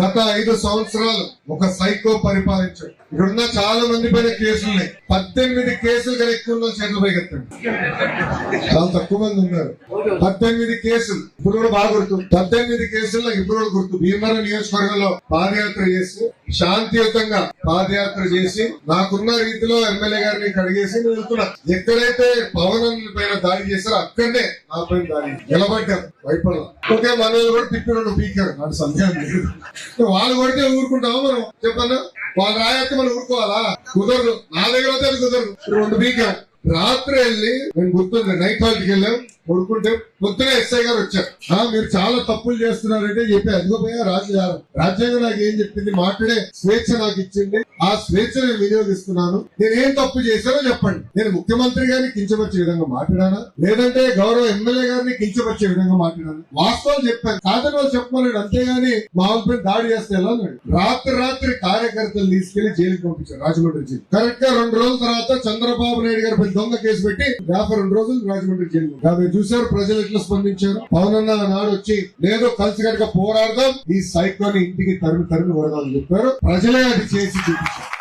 గత ఐదు సంవత్సరాలు ఒక సైకో పరిపాలించాడు. ఇక్కడున్న చాలా మంది పైన కేసులున్నాయి పద్దెనిమిది కేసులు కన్నా ఎక్కువ ఉన్న చేతులు పైకెత్తండి. చాలా తక్కువ మంది ఉన్నారు. పద్దెనిమిది కేసులు ఇప్పుడు కూడా బాగా గుర్తు. పద్దెనిమిది కేసులు నాకు ఇప్పుడు కూడా గుర్తు. భీమవరం నియోజకవర్గంలో పాదయాత్ర చేసి శాంతియుతంగా పాదయాత్ర చేసి నాకున్న రీతిలో ఎమ్మెల్యే గారిని కడిగేసి నేను వెళ్తున్నా. ఎక్కడైతే పవన్ పైన దాడి చేశారో అక్కడనే నా పైన దాడి నిలబడ్డాం. భయపడలా ఓకే మన కూడా తిప్పినాడు పీకారు. నాకు సందేహం లేదు. వాళ్ళు కొడితే ఊరుకుంటామా మనం? చెప్పన్నా? వాళ్ళు రాయత్తే మనం ఊరుకోవాలా? కుదరదు. నా దగ్గర అయితే అది కుదరదు. రెండు పీకారు. రాత్రి వెళ్ళి నేను గుర్తుంది నైట్ హాల్కి వెళ్ళాం కొడుకుంటే పొద్దున ఎస్ఐ గారు వచ్చారు. ఆ మీరు చాలా తప్పులు చేస్తున్నారంటే చెప్పి అదిగో రాజ్యాంగం రాజ్యాంగం నాకు ఏం చెప్పింది మాట్లాడే స్వేచ్ఛ నాకు ఇచ్చింది. ఆ స్వేచ్ఛ నేను వినియోగిస్తున్నాను. నేను ఏం తప్పు చేశానో చెప్పండి. నేను ముఖ్యమంత్రి గారిని కించపరిచే విధంగా మాట్లాడానా? లేదంటే గౌరవ ఎమ్మెల్యే గారిని కించపరిచే విధంగా మాట్లాడాను? వాస్తవాలు చెప్పాను. కాదని వాళ్ళు చెప్పమన్నాడు అంతేగాని మా వాళ్ళపై దాడి చేస్తే ఎలా రాత్రి రాత్రి కార్యకర్తలు తీసుకెళ్ళి జైలుకి పంపించారు. రాజమండ్రి జైలు. కరెక్ట్గా రెండు రోజుల తర్వాత చంద్రబాబు నాయుడు గారి పై దొంగ కేసు పెట్టి యాభై రెండు రోజులు రాజమండ్రి జైలు యాభై చూశారు ప్రజలు ఎట్లా స్పందించారు? పవన్ నాడు వచ్చి లేదో కలిసికట్టుగా పోరాడదాం. ఈ సైకోని ఇంటికి తరిమి తరిమి కొడదామని చెప్పారు. ప్రజలే అది చేసి చూపించారు.